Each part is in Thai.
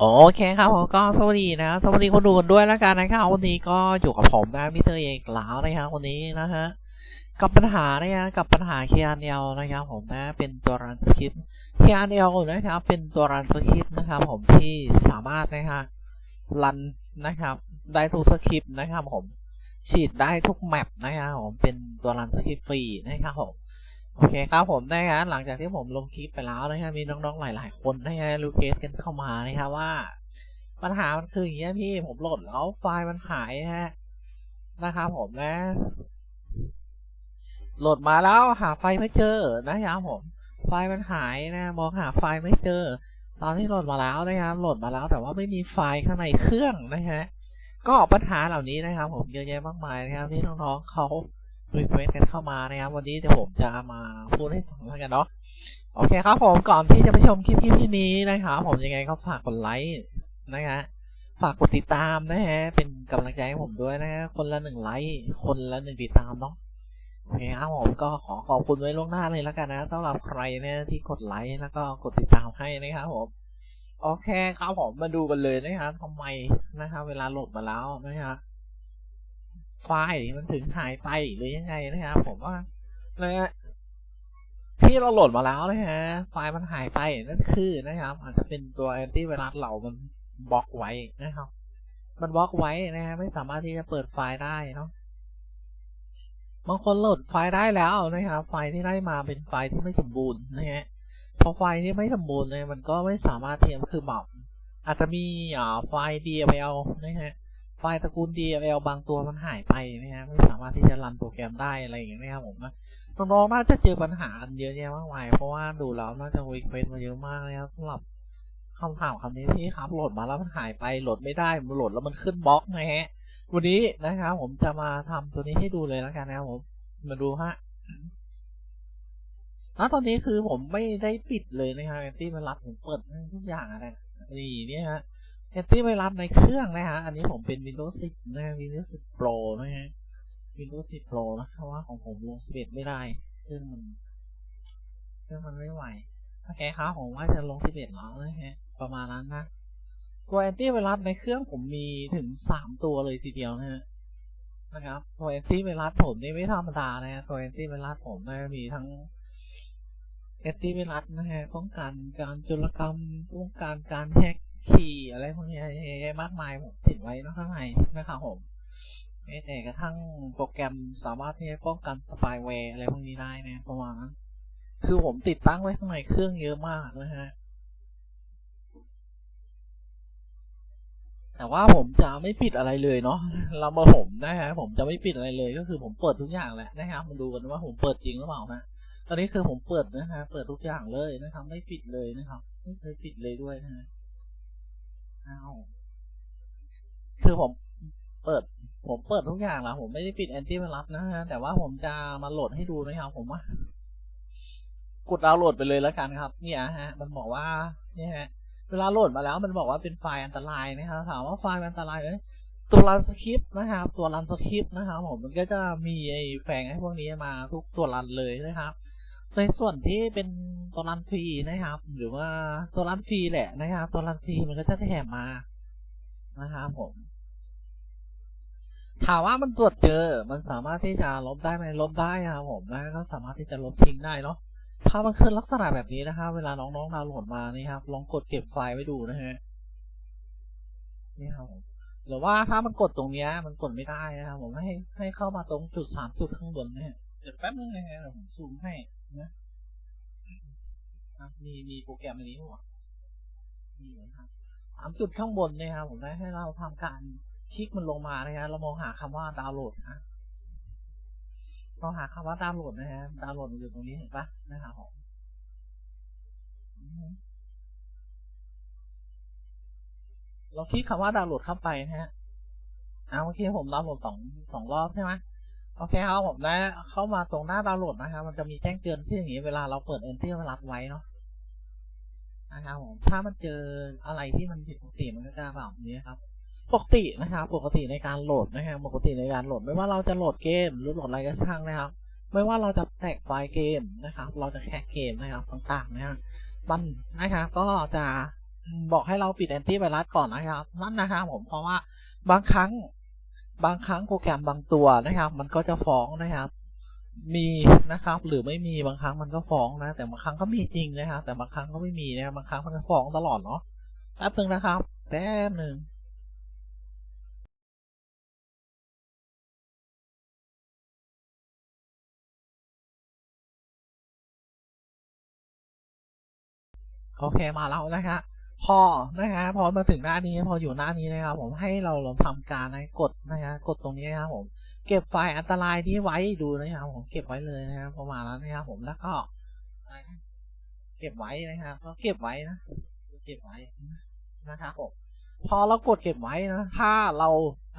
โอเคครับผมก็สวัสดีนะสวัสดีคนดูกันด้วยแล้วกันนะครับวันนี้ก็อยู่กับผมนะมิเตอร์เอกแล้วนะครับวันนี้นะฮะกับปัญหานะฮะกับปัญหา KRL นลนะครับผมนะเป็นตัวรันสคริปต์ KRL นะครับเป็นตัวรันสคริปต์นะครับผมที่สามารถนะฮะรันนะครับได้ทุกสคริปต์นะครับผมฉีดได้ทุกแมปนะครับผมเป็นตัวรันสคริปต์ฟรีนะครับผม โอเคครับผมนะฮะหลังจากที่ผมลงคลิปไปแล้วนะฮะมีน้องๆหลาย ๆ คนนะฮะรูเกสกันเข้ามานะครับว่า ปัญหามันคืออย่างเงี้ยพี่ผมโหลดแล้วไฟล์มันหายนะฮะนะครับผมนะ โหลดมาแล้วหาไฟล์ไม่เจอนะครับผม ไฟล์มันหายนะ มองหาไฟล์ไม่เจอ ตอนที่โหลดมาแล้วนะครับโหลดมาแล้วแต่ว่าไม่มีไฟล์ข้างในเครื่องนะฮะก็ปัญหาเหล่านี้นะครับ ผมเยอะแยะมากมายนะครับที่น้องๆเขา รีเควสกันเข้ามานะครับ วันนี้เดี๋ยวผมจะมาพูดให้ฟังแล้วกันเนาะโอเคครับผมก่อนที่จะไปชมคลิปคลิปที่นี้นะครับผมยังไงก็ฝากกดไลค์นะฮะฝากกดติดตามนะฮะเป็นกำลังใจให้ผมด้วยนะฮะคนละหนึ่งไลค์คนละหนึ่งติดตามเนาะโอเคครับผมก็ขอขอบคุณไว้ล่วงหน้าเลยแล้วกันนะสำหรับใครเนี่ยที่กดไลค์แล้วก็กดติดตามให้นะครับผมโอเคครับผมมาดูกันเลยนะครับทำไมนะครับเวลาโหลดมาแล้วนะครับ ไฟล์มันถึงหายไปหรือยังไงนะครับผมว่านะฮะที่เราโหลดมาแล้วนะฮะไฟล์มันหายไปนั่นคือนะครับ อาจจะเป็นตัวแอนตี้ไวรัสเรามันบล็อกไว้นะครับ มันบล็อกไว้นะฮะไม่สามารถที่จะเปิดไฟล์ได้เนาะบางคนโหลดไฟล์ได้แล้วนะครับ ไฟล์ที่ได้มาเป็นไฟล์ที่ไม่สมบูรณ์นะฮะพอไฟล์ที่ไม่สมบูรณ์เนี่ยมันก็ไม่สามารถที่จะคือแบบอาจจะมีอ่าไฟล์ DLL นะฮะ ไฟล์ตระกูล DLL บางตัวมันหายไปนะฮะไม่สามารถที่จะรันโปรแกรมได้อะไรอย่างเงี้ยนะครับผมนะน้องๆน่าจะเจอปัญหากันเยอะแยะมากมายเพราะว่าดูแล้วน่าจะรีเควสมาเยอะมากนะครับสำหรับคำถามคำนี้ที่ครับโหลดมาแล้วมันหายไปโหลดไม่ได้มันโหลดแล้วมันขึ้นบล็อกนะฮะวันนี้นะครับผมจะมาทำตัวนี้ให้ดูเลยแล้วกันนะครับผมมาดูฮะณตอนนี้คือผมไม่ได้ปิดเลยนะครับแอนตี้ไวรัสผมเปิดทุกอย่างอะไรนี่เนี่ยฮะ แอนตี้ไวรัสในเครื่องนะฮะ อันนี้ผมเป็น Windows 10 นะ Windows 10 Pro นะฮะ Windows 10 Pro นะเพราะว่าของผมลง 11 ไม่ได้เครื่องมันเครื่องมันไม่ไหว โอเคครับผมว่าจะลง 11แล้วนะฮะ ประมาณนั้นนะ ตัวแอนตี้ไวรัสในเครื่องผมมีถึงสามตัวเลยทีเดียวนะฮะ นะครับ ตัวแอนตี้ไวรัสผมนี่ไม่ธรรมดานะฮะ ตัวแอนตี้ไวรัสผมนะมีทั้งแอนตี้ไวรัสนะฮะป้องกันการโจรกรรมป้องกันการแฮก คีย์อะไรพวกนี้มากมายผมติดไว้นะข้างในนะครับผมแม้แต่กระทั่งโปรแกรมสามารถที่จะป้องกันสปายแวร์อะไรพวกนี้ได้นะประมาณนั้นคือผมติดตั้งไว้ข้างในเครื่องเยอะมากนะฮะ แต่ว่าผมจะไม่ปิดอะไรเลยเนาะเรามาผมนะฮะผมจะไม่ปิดอะไรเลยก็คือผมเปิดทุกอย่างแหละนะครับมาดูกันว่าผมเปิดจริงหรือเปล่านะตอนนี้คือผมเปิดนะฮะเปิดทุกอย่างเลยนะครับ ไม่ปิดเลยนะครับไม่เคยปิดเลยด้วยนะฮะ อ้าวคือผมเปิด ผมเปิดทุกอย่างแล้วผมไม่ได้ปิดแอนตี้ไวรัสนะฮะ แต่ว่าผมจะมาโหลดให้ดูนะครับ ผมว่ากดดาวน์โหลดไปเลยแล้วกันครับ เนี่ยฮะ มันบอกว่าเนี่ยฮะ เวลาโหลดมาแล้วมันบอกว่าเป็นไฟล์อันตรายนะครับ ถามว่าไฟล์อันตรายไหมตัวรันสคริปต์นะครับ ตัวรันสคริปต์นะครับผมมันก็จะมีไอ้แฝงไอ้พวกนี้มาทุกตัวรันเลยนะครับ ในส่วนที่เป็นตัวรันฟรีนะครับ หรือว่าตัวรันฟรีแหละนะครับตัวรันฟรีมันก็จะแถมมานะครับผม ถามว่ามันตรวจเจอ มันสามารถที่จะลบได้ไหมลบได้นะครับผมนะก็สามารถที่จะลบทิ้งได้เนาะถ้ามันขึ้นลักษณะแบบนี้นะครับ เวลาน้องๆดาวน์โหลดมานี่ครับ ลองกดเก็บไฟล์ไว้ดูนะฮะนี่ครับผมหรือว่าถ้ามันกดตรงเนี้ย มันกดไม่ได้นะครับผมให้ให้เข้ามาตรงจุดสามจุดข้างบนนะฮะเดี๋ยวแป๊บนึงนะฮะเดี๋ยผมซูมให้ นะครับมีมีโปรแกรมอันนี้หัวนี่นะครับสามจุดข้างบนนะครับผมได้ให้เราทำการคลิกมันลงมานะฮะเรามองหาคำว่าดาวน์โหลดนะเราหาคำว่าดาวน์โหลดนะฮะดาวน์โหลดอยู่ตรงนี้เห็นปะนะครับผมเราคลิกคำว่าดาวน์โหลดเข้าไปนะฮะเอาเมื่อกี้ผมดาวน์โหลดสองสองรอบใช่ไหม โอเคครับผมได้เข้ามาตรงหน้าดาวน์โหลดนะครับ มันจะมีแจ้งเตือนที่อย่างนี้เวลาเราเปิด Enter มารัดไว้เนาะนะครับผมถ้ามันเจออะไรที่มันผิดปกติมันก็จะแบบนี้ครับ ปกตินะครับปกติในการโหลดนะครับปกติในการโหลด ไม่ว่าเราจะโหลดเกม หรือโหลดอะไรก็ช่างนะครับ ไม่ว่าเราจะแตกไฟล์เกมนะครับ เราจะแคกเกมนะครับต่างๆนะครับมันนะครับก็จะบอกให้เราปิดแอนตี้ไวรัสก่อนนะครับ นั่นนะครับผมเพราะว่าบางครั้ง บางครั้งโปรแกรมบางตัวนะครับ มันก็จะฟ้องนะครับ มีนะครับ หรือไม่มีบางครั้งมันก็ฟ้องนะ แต่บางครั้งก็มีจริงนะครับ แต่บางครั้งก็ไม่มีนะบางครั้งมันก็ฟ้องตลอดเนาะแป๊บหนึ่งนะครับแป๊บหนึ่งโอเคมาแล้วนะคะ พอนะคะพอมาถึงหน้านี้พออยู่หน้านี้นะครับผมให้เราลองทำการนะกดนะคะกดตรงนี้นะครับผมเก็บไฟล์อันตรายนี้ไว้ดูนะครับผมเก็บไว้เลยนะครับประมาณนั้นนะครับผมแล้วก็เก็บไว้นะครับก็เก็บไว้นะเก็บไว้นะครับผมพอเรากดเก็บไว้นะถ้าเรา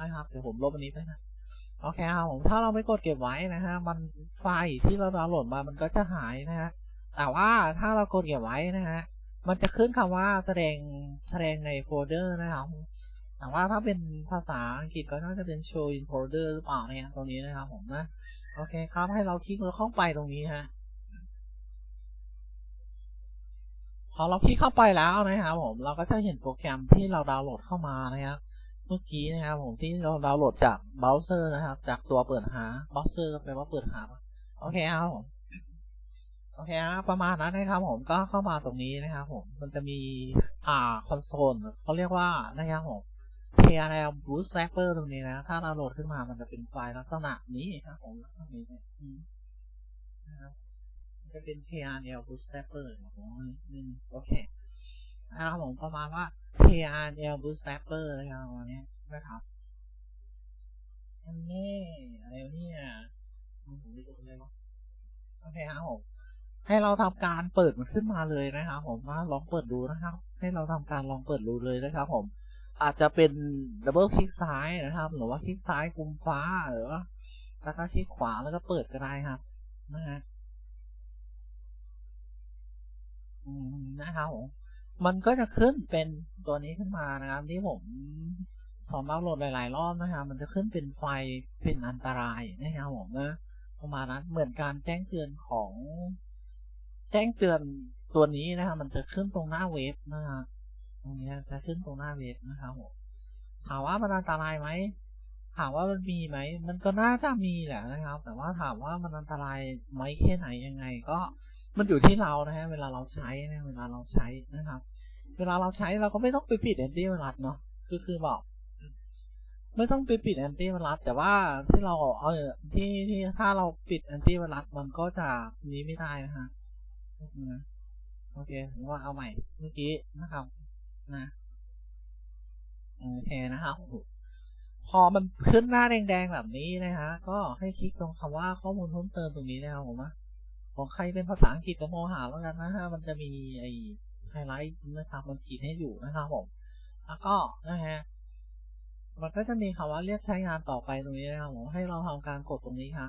นะครับเดี๋ยวผมลบอันนี้ไปนะโอเคครับผมถ้าเราไม่กดเก็บไว้นะฮะมันไฟล์ที่เราดาวน์โหลดมามันก็จะหายนะฮะแต่ว่าถ้าเรากดเก็บไว้นะฮะ มันจะขึ้นคำว่าแสดงแสดงในโฟลเดอร์นะครับแต่ว่าถ้าเป็นภาษาอังกฤษก็น่าจะเป็น show in folder หรือเปล่าเนี่ยตรงนี้นะครับผมนะ โอเคครับให้เราคลิกแล้วเข้าไปตรงนี้ฮะพอเราคลิกเข้าไปแล้วนะครับผมเราก็จะเห็นโปรแกรมที่เราดาวน์โหลดเข้ามานะครับเมื่อกี้นะครับผมที่เราดาวน์โหลดจากเบราว์เซอร์นะครับ จากตัวเปิดหาเบราว์เซอร์ก็แปลว่าเปิดหา โอเคครับผม โอเคครับประมาณนั้นนะครับผมก็เข้ามาตรงนี้นะครับผมมันจะมีอ่าคอนโซลเขาเรียกว่านะครับผม KRL Bootstrapper ตรงนี้นะ ถ้าเราโหลดขึ้นมามันจะเป็นไฟล์ลักษณะนี้ครับผมลักษณะนี้นะครับจะเป็น KRL Bootstrapper ผมอืมโอเคนะครับผมประมาณว่า KRL Bootstrapper นะครับวันนี้นะครับอันนี้อะไรเนี่ยผมไม่รู้เลยวะโอเคครับผม ให้เราทำการเปิดมันขึ้นมาเลยนะครับ ผมมาลองเปิดดูนะครับ ให้เราทำการลองเปิดดูเลยนะครับ ผม อาจจะเป็นดับเบิลคลิกซ้ายนะครับ หรือว่าคลิกซ้ายกุมฟ้าหรือว่าแล้วก็คลิกขวาแล้วก็เปิดก็ได้ครับนะฮะอืมนะครับผมมันก็จะขึ้นเป็นตัวนี้ขึ้นมานะครับ ที่ผมสอนดาวน์โหลดหลาย ๆ รอบนะครับ มันจะขึ้นเป็นไฟเป็นอันตรายนะครับผมนะประมาณนั้นเหมือนการแจ้งเตือนของ แจ้งเตือนตัวนี้นะครับมันจะขึ้นตรงหน้าเว็บนะครับตรงนี้จะขึ้นตรงหน้าเว็บนะครับผมถามว่ามันอันตรายไหมถามว่ามันมีไหม มันก็น่าจะมีแหละนะครับ แต่ว่าถามว่ามันอันตรายไหมแค่ไหนยังไง ก็มันอยู่ที่เรานะฮะ เวลาเราใช้นะเวลาเราใช้นะครับ เวลาเราใช้เราก็ไม่ต้องไปปิดแอนตี้ไวรัสเนาะ คือคือบอก ไม่ต้องไปปิดแอนตี้ไวรัสแต่ว่าที่เราเออที่ที่ถ้าเราปิดแอนตี้ไวรัสมันก็จะนี้ไม่ได้นะฮะ โอเคผมว่าเอาใหม่เมื่อกี้นะครับ นะโอเคนะครับพอมันขึ้นหน้าแดงๆแบบนี้นะฮะก็ให้คลิกตรงคำว่าข้อมูลเพิ่มเติมตรงนี้นะครับผมนะของใครเป็นภาษาอังกฤษก็มองหาแล้วกันนะฮะมันจะมีไอ้ไฮไลท์นะครับมันขีดให้อยู่นะครับผมแล้วก็นะฮะมันก็จะมีคำว่าเรียกใช้งานต่อไปตรงนี้นะครับผมให้เราทำการกดตรงนี้ค่ะ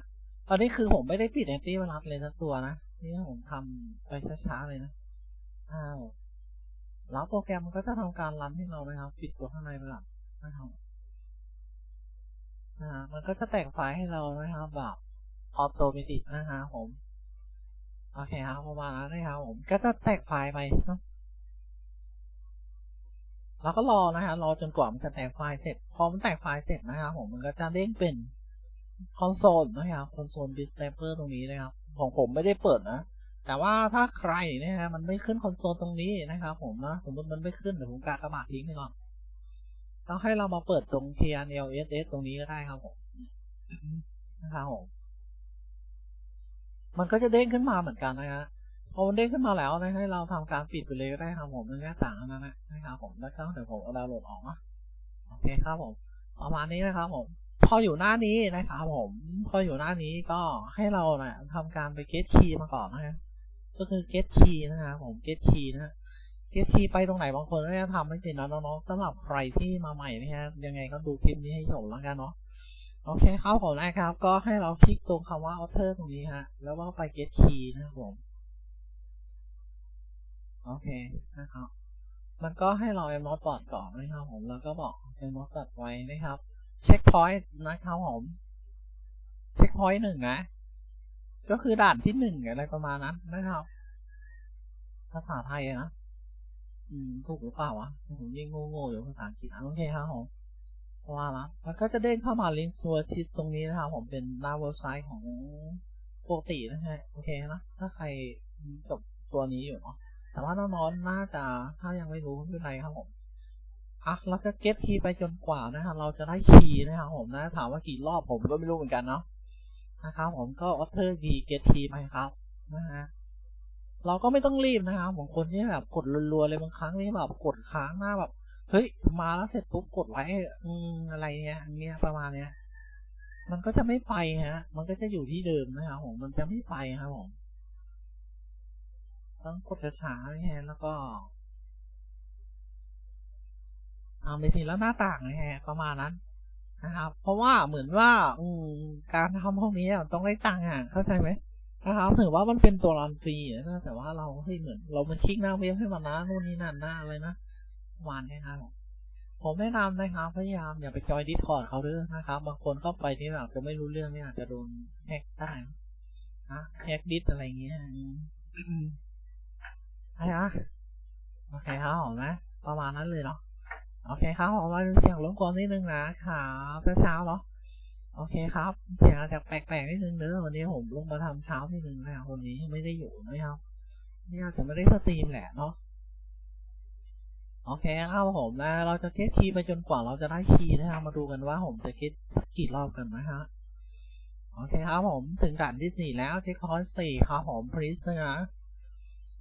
ตอนนี้คือผมไม่ได้ปิดแอนตี้ไวรัสเลยสักตัวนะ นี่ผมทำไปช้าๆเลยนะ อ้าว แล้วโปรแกรมมันก็จะทำการรันให้เรานะครับ ปิดตัวข้างในไปก่อนนะครับนะมันก็จะแตกไฟล์ให้เรานะครับแบบออโตเมติกนะฮะผม โอเคครับประมาณนั้นนะครับผม ก็จะแตกไฟล์ไปเนาะเราก็รอนะฮะรอจนกว่ามันจะแตกไฟล์เสร็จ พอมันแตกไฟล์เสร็จนะครับผม มันก็จะเด้งเป็นคอนโซลนะครับคอนโซลบิสเซเปอร์ตรงนี้นะครับ ของผมไม่ได้เปิดนะ แต่ว่าถ้าใครนะฮะมันไม่ขึ้นคอนโซลตรงนี้นะครับผมนะ สมมติมันไม่ขึ้นเดี๋ยวผมกากระบาดทิ้งไปก่อนต้องให้เรามาเปิดตรง TRLSS ตรงนี้ก็ได้ครับผมนะครับผมมันก็จะเด้งขึ้นมาเหมือนกันนะฮะพอมันเด้งขึ้นมาแล้วนะให้เราทำการปิดไปเลยก็ได้ครับผมมันแค่ต่างกันนะนะครับผมแล้วก็เดี๋ยวผมเอาดาวน์โหลดออกนะโอเคครับผม ประมาณนี้นะครับผม พออยู่หน้านี้นะครับผมพออยู่หน้านี้ก็ให้เราเนะทำการไป get key มาก่อนนะฮะก็คือ get key นะครับผม get key นะ get key ไปตรงไหนบางคนก็จะทำไม่เป็นนะน้องๆสำหรับใครที่มาใหม่นะฮะยังไงก็ดูคลิปนี้ให้จบแล้วกันเนาะโอเคครับผมนะครับ ก็ให้เราคลิกตรงคำว่า author ตรงนี้ฮะ แล้วก็ไป get key นะครับผมโอเคนะครับมันก็ให้เรา m n o t บอร์ดก่อนนะครับผมแล้วก็บอก m n o t บอร์ดไว้นะครับ เช็คพอยต์นะครับผม เช็คพอยต์หนึ่งนะ ก็คือด่านที่หนึ่งอะไรประมาณนั้นนะครับ ภาษาไทยนะ อืม ถูกหรือเปล่าวะ ผมยิ่งโง่ๆอยู่ภาษาอังกฤษโอเคครับผมว่าละมันก็จะเด้งเข้ามาลิงก์ตัวชิดตรงนี้นะครับ ผมเป็นหน้าเว็บไซต์ของปกตินะฮะ โอเคนะ ถ้าใครจบตัวนี้อยู่เนาะแต่ว่าน้องๆน่าจะถ้ายังไม่รู้ไม่เป็นไรครับผม อะเราจะเก็ตคีย์ไปจนกว่านะครับเราจะได้คีย์นะครับผมนะถามว่ากี่รอบผมก็ไม่รู้เหมือนกันเนาะนะครับผมก็ออเทอร์ดีเก็ตคีย์ไปครับนะฮะเราก็ไม่ต้องรีบนะครับบางคนที่แบบกดรัวๆเลยบางครั้งนี่แบบกดค้างหน้าแบบเฮ้ยมาแล้วเสร็จปุ๊บกดไว้อืมอะไรเงี้ยอันเนี้ยประมาณเนี้ยมันก็จะไม่ไปฮะ มันก็จะอยู่ที่เดิมนะครับผมมันจะไม่ไปครับผมต้องกดช้าๆนะฮะแล้วก็ อาไปทีละหน้าต่างนะฮะประมาณนั้นนะครับ เพราะว่าเหมือนว่า อืมการทำพวกนี้ต้องได้ตังค์อะเข้าใจไหมนะครับถือว่ามันเป็นตัวรันฟรีนะแต่ว่าเราให้เหมือน เรามันคลิกหน้าเว็บให้มันนะนู่นนี่นั่นหน้าอะไรนะวานนี้ครับผมแนะนำนะครับพยายามอย่าไปจอยดิสคอร์ดเขาด้วยนะครับบางคนเข้าไปนี่อาจจะไม่รู้เรื่องเนี่ยอาจจะโดนแฮกได้นะแฮกดิสอะไรเงี้ยใช่นะโอเคครับผมนะ ประมาณนั้นเลยเนาะ โอเคครับผมมาเสียงรบกวนนิดนึงนะครับเช้าเนาะโอเคครับ เสียงอาจจะแปลกๆนิดนึงเนอะวันนี้ผมลงมาทำเช้านิดนึงนะครับวันนี้ไม่ได้อยู่นะครับนี่อาจจะไม่ได้สตรีมแหละเนาะโอเคครับผมนะเราจะเก็ตคีย์ไปจนกว่าเราจะได้คีย์นะครับมาดูกันว่าผมจะเก็ตสักกี่รอบกันนะฮะโอเคครับผมถึงด่านที่สี่แล้วเช็คคอร์สสี่ครับผม please นะ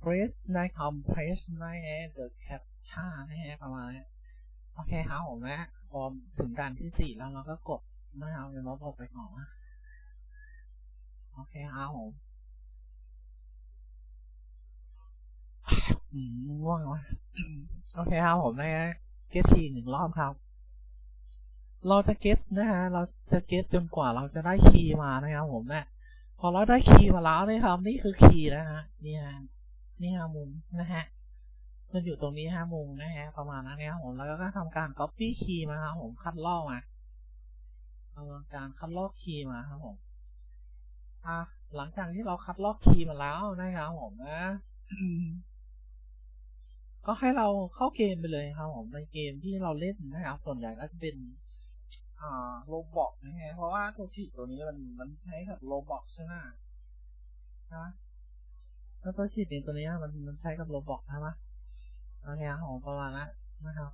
please ในคำ please ใน the captcha นะฮะประมาณนี้ โอเคครับผมนะพอถึงด่านที่สี่แล้วเราก็กดไม่เอาอย่าลบออกไปก่อนนะโอเคครับผมอืมง่วงวะโอเคครับผมนะเก็ตทีหนึ่งรอบครับ เราจะเก็ตนะฮะเราจะเก็ตจนกว่าเราจะได้คีย์มานะครับผมนะพอเราได้คีย์มาแล้วนะครับ นี่คือคีย์นะฮะนี่ฮะนี่ฮะมุมนะฮะ มันอยู่ตรงนี้ฮะมุมนะฮะประมาณนั้นนะครับผมแล้วก็ทำการ copy คีย์มาครับผมคัดลอกมาทำการคัดลอกคีย์มาครับผมอะหลังจากที่เราคัดลอกคีย์มาแล้วนะครับผมนะก็ให้เราเข้าเกมไปเลยครับผมในเกมที่เราเล่นนะครับส่วนใหญ่ก็จะเป็นอ่าโลบอกนะฮะเพราะว่าตัวชีตตัวนี้มันมันใช้กับโลบอกใช่ไหมนะแล้วตัวชีตตัวนี้มันมันใช้กับโลบอกใช่ไหม อเคครับผมประมาณนั้นนะครับ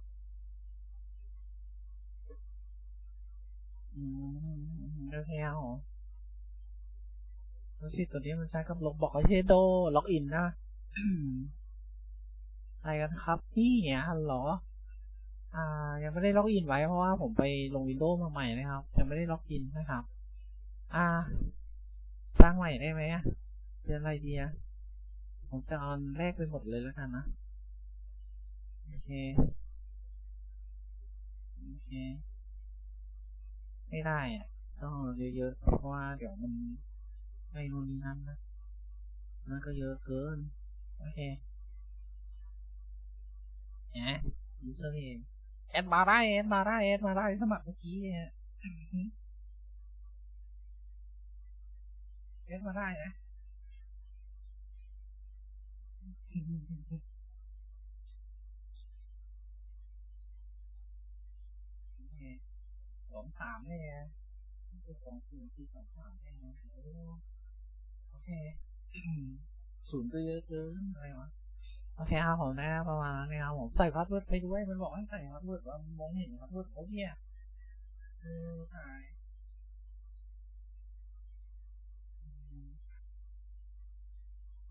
อืมโอเคครับผมตัวชีตตัวนี้มันใช้กับลบอกไม่ใช่โดล็อกอินนะอะไรกันครับพี่ฮัลโหลอ่า ยังไม่ได้ล็อกอินไว้เพราะว่าผมไปลงวินโดว์มาใหม่นะครับยังไม่ได้ล็อกอินนะครับ อ่า สร้างใหม่ได้ไหมเป็นอะไรดีอะผมจะเอาแรกไปหมดเลยแล้วกันนะ โอเค โอเค ไม่ได้อะต้องเยอะๆ เพราะว่าเดี๋ยวมันไม่นู่นนี่นั่นนะนั่นก็เยอะเกิน โอเคแหมยูเซอร์เองแอดมาได้แอดมาได้แอดมาได้สมัครเมื่อกี้เนี่ยแอดมาได้นะ สองสามเนี่ยคือสองศูนย์คือสองสามเนี่ยโอเคศูนย์ก็เยอะเกินอะไรวะโอเคครับผมนะประมาณนั้นนะครับผมใส่พาสเวิร์ดไปด้วยมันบอกให้ใส่พาสเวิร์ดว่ามองเห็นพาสเวิร์ดโอ้เนี่ยเออถ่าย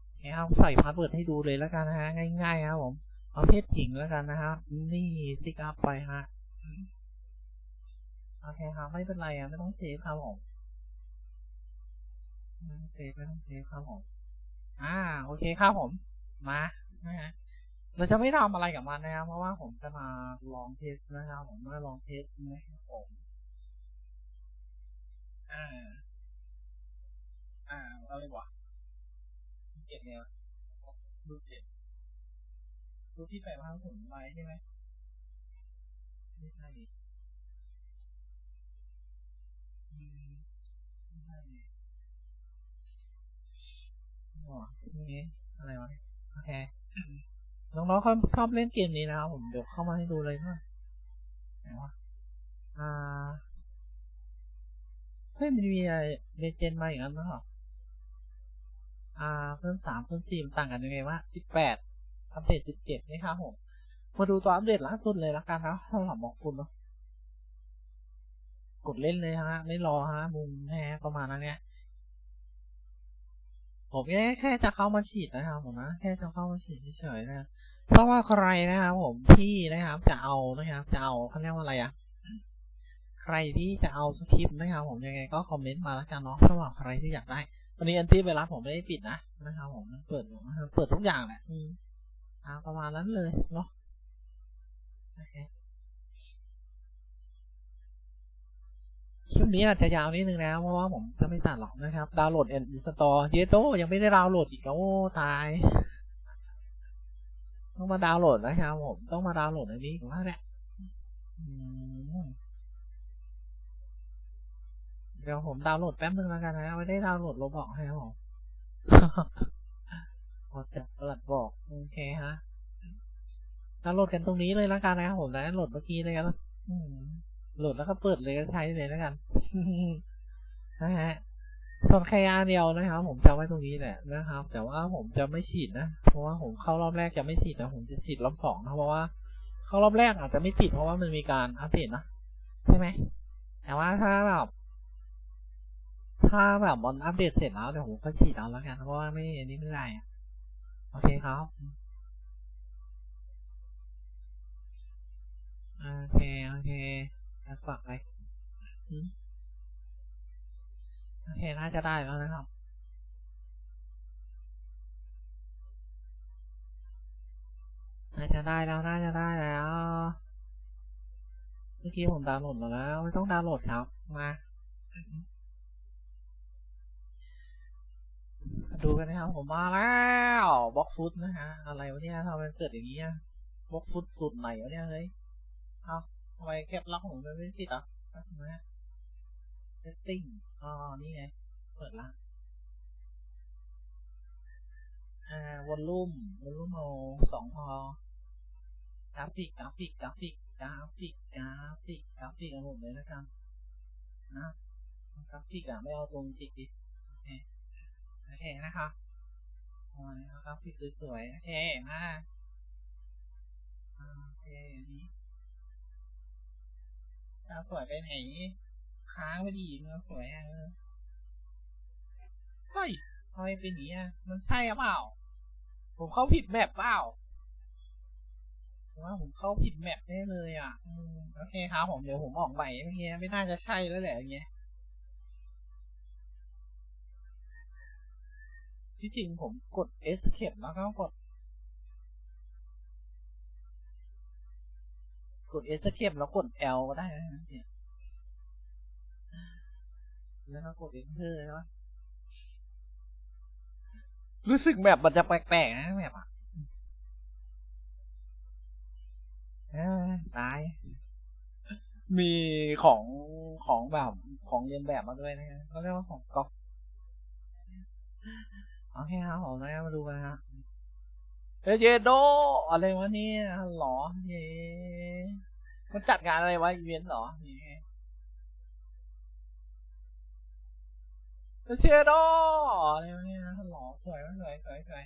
โอเคครับใส่พาสเวิร์ดให้ดูเลยแล้วกันนะฮะง่ายๆครับผมเอาเพศหญิงแล้วกันนะครับนี่ซิกอัพไปฮะ โอเคครับไม่เป็นไรอะไม่ต้องเซฟครับผมไม่ต้องเซฟไม่ต้องเซฟครับผม อ่า โอเคครับผม มานะฮะเราจะไม่ทำอะไรกับมันนะครับเพราะว่าผมจะมาลองเทสนะครับผมมาลองเทสนะครับผม อ่า อ่าเอาเลยวะเก็บเนี่ยดูเก็บดูที่แปลว่าผมไว้ใช่ไหมไม่ใช่ นี่อะไรวะโอเคน้องๆเขาชอบเล่นเกมนี้นะครับผมเดี๋ยวเข้ามาให้ดูเลยนะไหนวะอ่าเฮ้ยมันมีอะไรเลเจนด์มาอย่างนั้นเหรออ่าเพิ่มสามเพิ่มสี่มันต่างกันยังไงวะสิบแปดอัปเดตสิบเจ็ดนี่ครับผมมาดูตัวอัปเดตล่าสุดเลยละกันนะสำหรับบอกคุณเนาะ กดเล่นเลยฮะ ไม่รอฮะ มุมแฮะประมาณนั้นเนี่ยผมแค่แค่จะเข้ามาฉีดนะครับผมนะแค่จะเข้ามาฉีดเฉยๆนะเพราะว่าใครนะครับผมที่นะครับ จะเอานะครับจะเอาเขาเรียกว่าอะไรอะใครที่จะเอาสคริปต์นะครับผมยังไงก็คอมเมนต์มาแล้วกันเนาะสำหรับใครที่อยากได้วันนี้อันที่ไวรัสผมไม่ได้ปิดนะนะครับผมเปิดนะครับเปิดทุกอย่างแหละอืมอ่าประมาณนั้นเลยเนาะโอเค คลิปนี้อาจจะยาวนิดนึงนะ เพราะว่าผมจะไม่ตัดหรอกนะครับ ดาวน์โหลดแอนด์สตอร์เยโตยังไม่ได้ดาวน์โหลดอีกโอ้ตาย ต้องมาดาวน์โหลดนะครับผม ต้องมาดาวน์โหลดอันนี้ว่าแหละเดี๋ยวผมดาวน์โหลดแป๊บนึงแล้วกันนะไม่ได้ดาวน์โหลดโรบอกให้ผมพอจะประหลัดบอก โอเคฮะดาวน์โหลดกันตรงนี้เลยแล้วกันนะครับผมนะโหลดเมื่อกี้เลยกัน โหลดแล้วก็เปิดเลยก็ใช้เลยแล้วกันนะฮะส่วนแค่อันเดียวนะครับ ผมจะไว้ตรงนี้แหละนะครับ แต่ว่าผมจะไม่ฉีดนะ เพราะว่าผมเข้ารอบแรกจะไม่ฉีดนะ ผมจะฉีดรอบสองนะเพราะว่าเข้ารอบแรกอาจจะไม่ติดเพราะว่ามันมีการอัปเดตนะใช่ไหมแต่ว่าถ้าแบบถ้าแบบมันอัปเดตเสร็จแล้วเดี๋ยวผมก็ฉีดเอาแล้วกันเพราะว่าไม่อันนี้ไม่ได้โอเคครับโอเคโอเค แล้วฝากไปอืมโอเค น่าจะได้แล้วนะครับน่าจะได้แล้ว น่าจะได้แล้ว เมื่อกี้ผมดาวน์โหลดมาแล้ว ไม่ต้องดาวน์โหลดครับ มา ดูกันนะครับ ผมมาแล้วบล็อกฟุตนะฮะ อะไรวะเนี่ยทำไมเกิดอย่างนี้บล็อกฟุตสุดไหนวะเนี่ยเฮ้ย เอา ทำไมแคปล็อกผมมันไม่ติดอะนึงนะ setting อ๋อ นี่ไง เปิดละ อ่าวอลลุ่มวอลลุ่มเอาสองพอกราฟิก กราฟิก กราฟิก กราฟิก กราฟิก กราฟิกเอาหมดเลยแล้วกันนะกราฟิกอะไม่เอาตรงจิกดิโอเคโอเคนะครับเอาอันนี้เอากราฟิกสวยๆ โอเคมาโอเคอันนี้ ดาวสวยไปไหน ค้างไปดีมันสวยอะเออเฮ้ยทำไมเป็นอย่างนี้อะมันใช่หรือเปล่า ผมเข้าผิดแมปเปล่าผมว่าผมเข้าผิดแมปได้เลยอะอโอเคครับผมเดี๋ยวผมออกใหม่เมื่อกี้ไม่น่าจะใช่แล้วแหละอย่างเงี้ยที่จริงผมกด escape แล้วก็กด กด escape แล้วกด L ก็ได้นะเนี่ยแล้วก็กด enter ใช่ไหมรู้สึกแบบมันจะแปลกๆนะแบบอะตาย มีของของแบบของเรียนแบบมาด้วยนะเขาเรียกว่าของก๊อปโอเคครับผมนะมาดูกันนะฮะ เอยเยโดอะไรวะเนี่ยหรอเยมันจัดงานอะไรวะอีเวนต์หรอนี่เชโดอะไรวะเนี่ยหล่อสวยมากสวยสวยสวย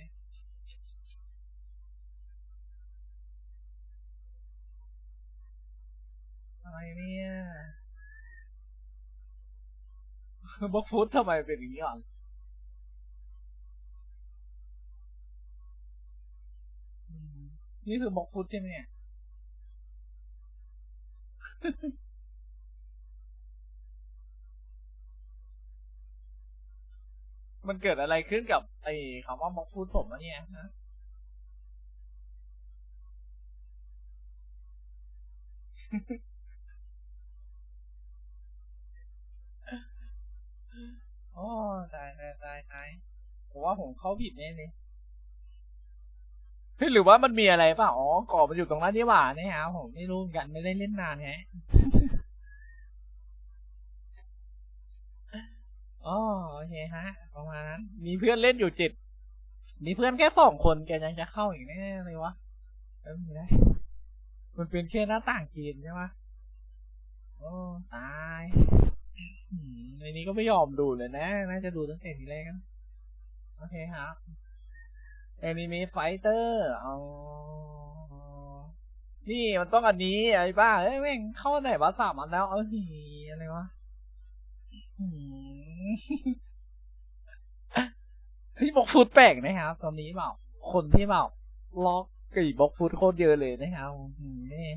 อะไรเนี่ยบล็อกฟุตทำไมเป็นอย่างนี้อะ นี่คือบล็อกฟุตใช่ไหมเนี่ยมันเกิดอะไรขึ้นกับไอ้คำว่าบล็อกฟุตผมวะเนี่ยฮะโอ้ตายตายตายตายผมว่าผมเข้าผิดแน่เลย เฮ้ยหรือว่ามันมีอะไรเปล่า อ๋อ กรอบมันอยู่ตรงนั้นนี่หว่าเนี่ยฮะผมไม่รู้เหมือนกันไม่ได้เล่นนานไงอ๋อโอเคฮะ ประมาณนั้น มีเพื่อนเล่นอยู่เจ็ด มีเพื่อนแค่สองคนแกยังจะเข้าอีกแน่เลยวะเออไมันเป็นแค่หน้าต่างเกณฑ์ใช่ไหมโอ้ตายอืมในนี้ก็ไม่ยอมดูเลยนะ น่าจะดูตั้งแต่ทีแรกกันโอเคครับ แอนิเมะไฟเตอร์อ๋อนี่มันต้องอันนี้ไอ้บ้าเอ้ยแม่งเข้าไหนวะสามอันแล้วเอ้ยอะไรวะเฮ้ยบล็อกฟุตแปลกนะครับ ตอนนี้แบบคนที่แบบล็อกกี่บล็อกฟุตโคตรเยอะเลยนะครับนี่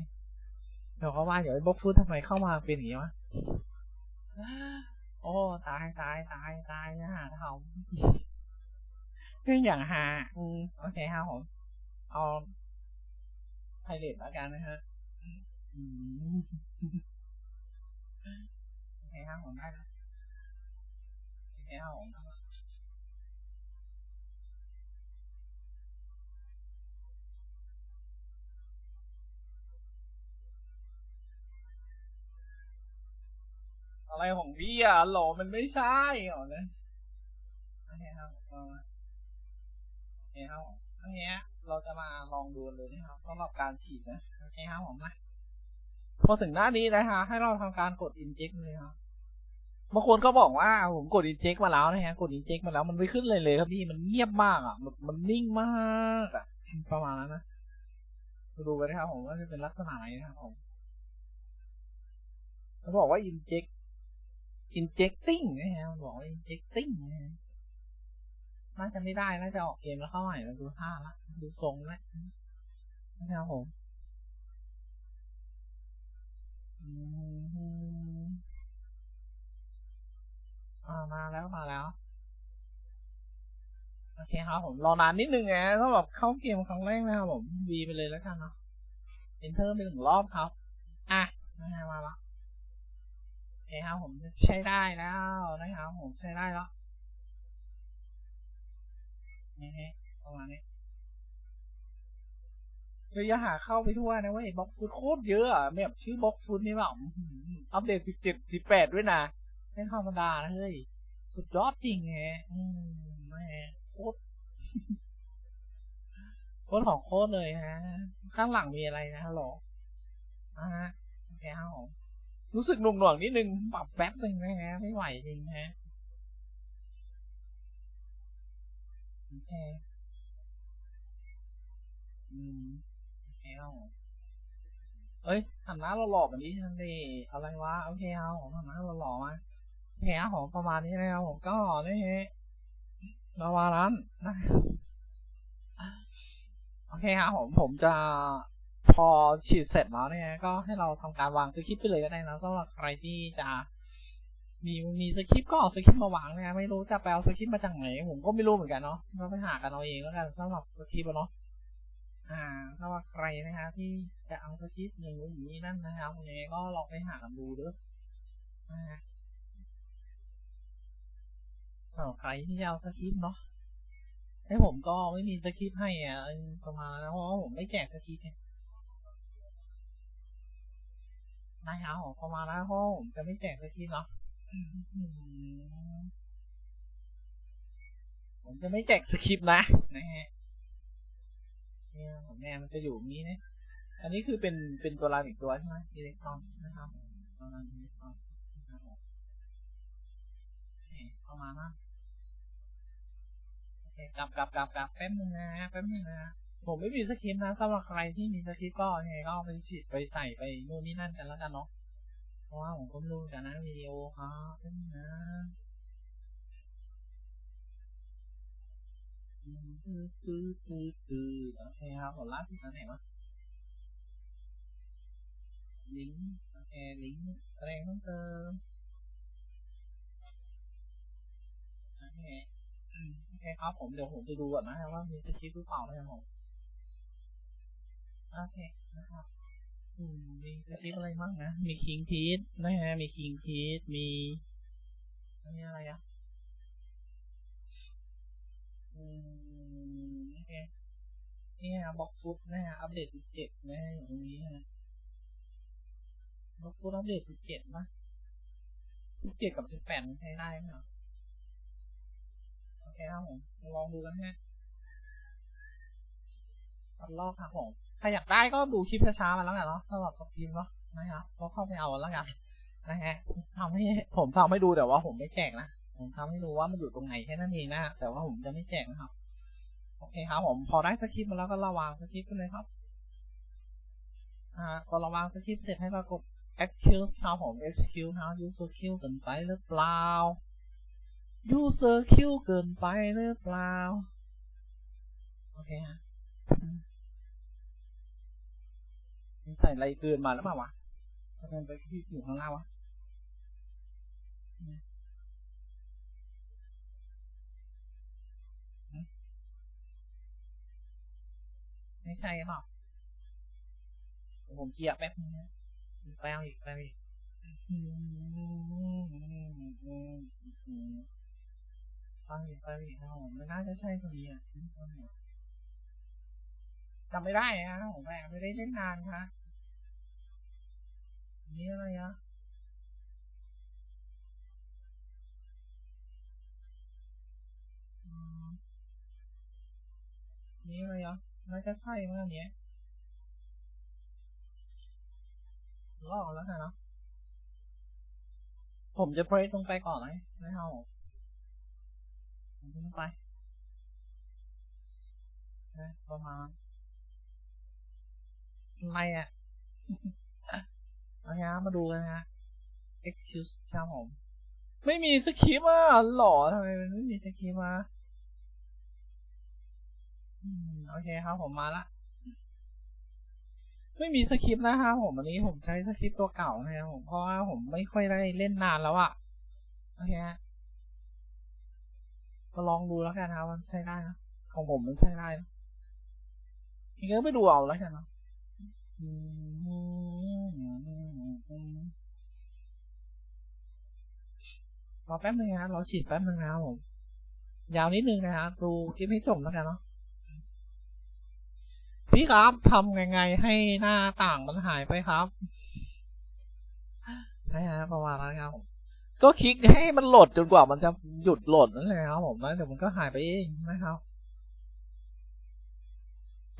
เดี๋ยวเขาว่าเดี๋ยวไอ้บล็อกฟุตทำไมเข้ามาเป็นอย่างนี้วะโอ้ตายตายตายตายนะฮะ เขาเรื่องอย่างฮาอืม โอเคครับผม เอาไพเรตแล้วกันนะฮะอืมโอเคครับผมได้แล้วโอเคครับผมอะไรของพี่อะหรอมันไม่ใช่หรอนะโอเคครับ เอามาโอเคครับผมโอเคฮะเราจะมาลองดูเลยนะครับสำหรับการฉีดนะโอเคครับผมนะพอถึงหน้านี้นะฮะให้เราทำการกด inject เลยครับบางคนก็บอกว่าผมกด inject มาแล้วนะฮะกด inject มาแล้วมันไม่ขึ้นเลยเลยครับพี่มันเงียบมากอะแบบมันนิ่งมากอะประมาณนั้นนะดูไปนะครับผมว่าจะเป็นลักษณะไหนนะครับผมเขาบอกว่า inject injecting นะฮะบอกว่า injecting นะฮะ น่าจะไม่ได้ น่าจะออกเกมแล้วเข้าใหม่แล้วดูท่าละดูทรงแล้วนะครับผมอืมอ่ามาแล้วมาแล้ว โอเคครับผมรอนานนิดนึงไงถ้าแบบเข้าเกมครั้งแรกนะครับผมวีไปเลยแล้วกันเนาะ enter ไปหนึ่งรอบครับ อะนะฮะมาแล้วโอเคครับผมใช้ได้แล้วนะครับผมใช้ได้แล้ว นี่ฮะประมาณนี้เราอย่าหาเข้าไปทั่วนะเว้ยบล็อกฟุตโคตรเยอะอะแบบชื่อบล็อกฟุตนี่แบบอื้อหืออัปเดตสิบเจ็ดสิบแปดด้วยนะไม่ธรรมดานะเฮ้ย สุดยอดจริงแฮะแม่โคตรโคตรของโคตรเลยฮะ ข้างหลังมีอะไรนะฮัลโหลอ่าฮะโอเคครับผมรู้สึกหน่วงหน่วงนิดนึงปรับแป๊บหนึ่งนะฮะ ไม่ไหวจริงฮะ โอเคอืมโอเคเอาเอ้ยหันหน้าเราหลอกแบบนี้ทันทีอะไรวะ โอเคเอาผมหันหน้าเราหลอกมาโอเคครับผมประมาณนี้นะครับผมก็นี่ฮะประมานั้นนะโอเคครับผมผมจะพอฉีดเสร็จแล้วเนี่ยก็ให้เราทำการวางสคริปต์ไปเลยก็ได้นะสำหรับใครที่จะ มีมีสคริปต์ก็เอาสคริปต์มาวางนะไม่รู้จะไปเอาสคริปต์มาจากไหน ผมก็ไม่รู้เหมือนกันเนาะก็ไปหากันเอาเองแล้วกันสำหรับสคริปต์เนาะอ่าถ้าว่าใครนะฮะที่จะเอาสคริปต์อย่างนู้นอย่างนี้นั่นนะครับยังไงก็ลองไปหากันดูเด้อนะฮะสำหรับใครที่จะเอาสคริปต์เนาะให้ผมก็ไม่มีสคริปต์ให้อะประมาณนั้นเพราะว่าผมไม่แจกสคริปต์ไงนะครับผมประมาณนั้นเพราะผมจะไม่แจกสคริปต์เนาะ ผมจะไม่แจกสคริปต์นะนะฮะเนี่ผมแม่มันจะอยู่นี้นะ อันนี้คือเป็นเป็นตัวรานอีกตัวใช่ไหมอิเล็กตรอนนะครับตัวรานอิเล็กตรอนนะครับเคประมาณนั้นโอเคกลับกลับกลับกลับแป๊บนึงนะแป๊บนึงนะผมไม่มีสคริปต์นะสำหรับใครที่มีสคริปต์ก็ยังไงก็ไปฉีดไปใส่ไปนู่นนี่นั่นกันแล้วกันเนาะ ว่าผมก็ไม่รู้เหมือนกันนวิดีโอครับนึงนะอืมตืดตืดตืดตืดโอเคครับผมล่าสุดอันไหนวะลิงก์โอเคลิงก์แสดงเพิ่มเติมโอเคโอเคครับผมเดี๋ยวผมจะดูก่อนนะว่ามีสคริปต์หรือเปล่านะครับผมโอเคนะครับ มมีสคริปต์อะไรบ้างนะ มีคิงพีทนะฮะ มีคิงพีทมีอันนี้อะไรอะอืมโอเคนี่ฮะบล็อกฟุตนะฮะ อัปเดต17นะฮะอยู่ตรงนี้ฮะบล็อกฟุตอัปเดต17นะ17กับ18มันใช้ได้ไหมครับโอเคครับผมลองดูกันฮะตัดลอกครับผม ใครอยากได้ก็ดูคลิปช้าๆมาแล้วกันเนาะสำหรับสตรีเนาะนะครับก็เข้าไปเอาแล้วกันนะฮะทำให้ผมทำให้ดูแต่ว่าผมไม่แจกนะผมทำให้ดูว่ามันอยู่ตรงไหนแค่นั้นเองนะแต่ว่าผมจะไม่แจกนะครับโอเคครับผมพอได้สคริปต์มาแล้วก็ระวางสคริปต์ไปเลยครับอ่าพอระวางสคริปต์เสร็จให้เรากด excuse ครับผม excuse ครับ user kill เกินไปหรือเปล่า user kill เกินไปหรือเปล่าโอเคฮะ มมีใส่อะไรเกินมาหรือเปล่าวะทำไมไปที่อยู่ข้างล่างวะอืมอืมไม่ใช่หรอกเดี๋ยวผมเคลียร์แป๊บนึงนะไปเอาอีกไปเอาอีกอืมไปอีกไปอีกครับผมไม่น่าจะใช่ตัวนี้อะจำไม่ได้นะผมแม่ไม่ได้เล่นนานครับ นี่อะไรอะอืมนี่อะไรอะน่าจะใช่มั้งอันเนี้ยลอกแล้วกันเนาะผมจะเพรสลงไปก่อนเลยไม่เอาลงไปประมาณอะไรอะ เอาละมาดูกันนะ excuse ครับผม ไม่มีสคริปต์อะหรอทำไมมันไม่มีสคริปต์มาอืมโอเคครับผมมาละ ไม่มีสคริปต์นะครับผมวันนี้ผมใช้สคริปต์ตัวเก่านะครับผมเพราะว่าผมไม่ค่อยได้เล่นนานแล้วอะโอเคฮะก็ลองดูแล้วกันนะครับมันใช้ได้นะของผมมันใช้ได้นะยังไงก็ไปดูเอาแล้วกันเนาะ รอแป๊บนึงนะครับรอฉีดแป๊บนึงนะครับผมยาวนิดนึงนะครับดูคลิปให้จบแล้วกันเนาะพี่ครับทำยังไงให้หน้าต่างมันหายไปครับนะฮะประมาณนั้นครับผมก็คลิกให้มันโหลดจนกว่ามันจะหยุดโหลดนั่นแหละครับผมแล้วเดี๋ยวมันก็หายไปเองนะครับ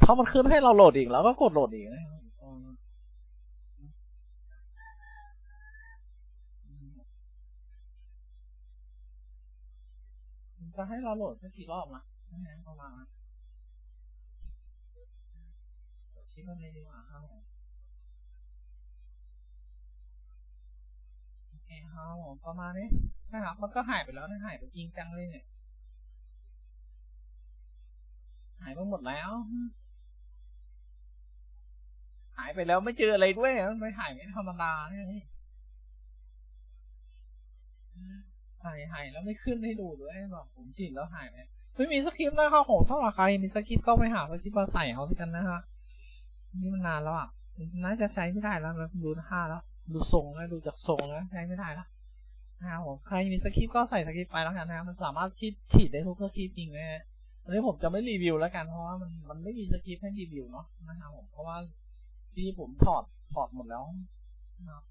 ถ้ามันขึ้นให้เราโหลดอีกแล้วก็กดโหลดอีกนะครับ จะให้เราโหลดสักกี่รอบนะประมาณชิปมันเลยดีกว่าครับผมโอเคครับผมประมาณนี้นะครับมันก็หายไปแล้วนะหายไปจริงจังเลยเนี่ย หายไปหมดแล้ว หายไปแล้วไม่เจออะไรด้วยไม่หายไม่ธรรมดาเนี่ย หายหายแล้วไม่ขึ้นให้ดูด้วยบอกผมฉีดแล้วหายไปไม่มีสคริปต์นะครับผมสำหรับใครมีสคริปต์ก็ไปหาสคริปต์มาใส่เขาด้วยกันนะฮะนี่มันนานแล้วอะน่าจะใช้ไม่ได้แล้วนะดูท่าแล้ว ดูทรงแล้วดูจากทรงแล้วใช้ไม่ได้แล้วนะครับผมใครมีสคริปต์ก็ใส่สคริปต์ไปแล้วกันนะมันสามารถฉีดฉีดได้ทุกสคริปต์จริงนะฮะวันนี้ผมจะไม่รีวิวแล้วกันเพราะว่ามันมันไม่มีสคริปต์ให้รีวิวเนาะนะครับผมเพราะว่าที่ผมถอดถอดหมดแล้วนะครับ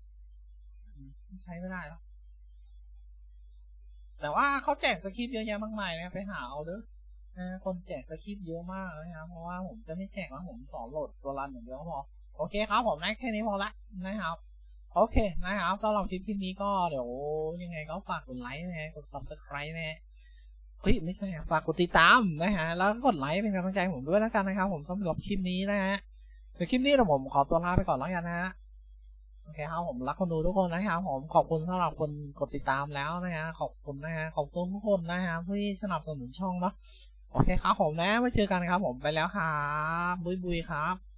ใช้ไม่ได้แล้ว แต่ว่าเขาแจกสคริปต์เยอะแยะมากมายนะไปหาเอาเด้อนะคนแจกสคริปต์เยอะมากนะครับเพราะว่าผมจะไม่แจกแล้วผมสอนโหลดตัวรันอย่างเดียวพอโอเคครับผมนะแค่นี้พอละนะครับโอเคนะครับสำหรับคลิปคลิปนี้ก็เดี๋ยวยังไงก็ฝากกดไลค์นะฮะกด subscribe นะฮะเฮ้ยไม่ใช่ฝากกดติดตามนะฮะแล้วก็กดไลค์เป็นกำลังใจผมด้วยแล้วกันนะครับ ผมสำหรับคลิปนี้นะฮะเดี๋ยวคลิปนี้เดี๋ยวผมขอตัวลาไปก่อนแล้วกันนะฮะ อเคครับผมรักคนดูทุกคนนะครับผมขอบคุณสำหรับคนกดติดตามแล้วนะฮะขอบคุณนะฮะขอบคุณทุกคนนะฮะที่สนับสนุนช่องเนาะโอเคครับผมนะไว้เจอกันครับผมไปแล้วครับบุยบุยครับ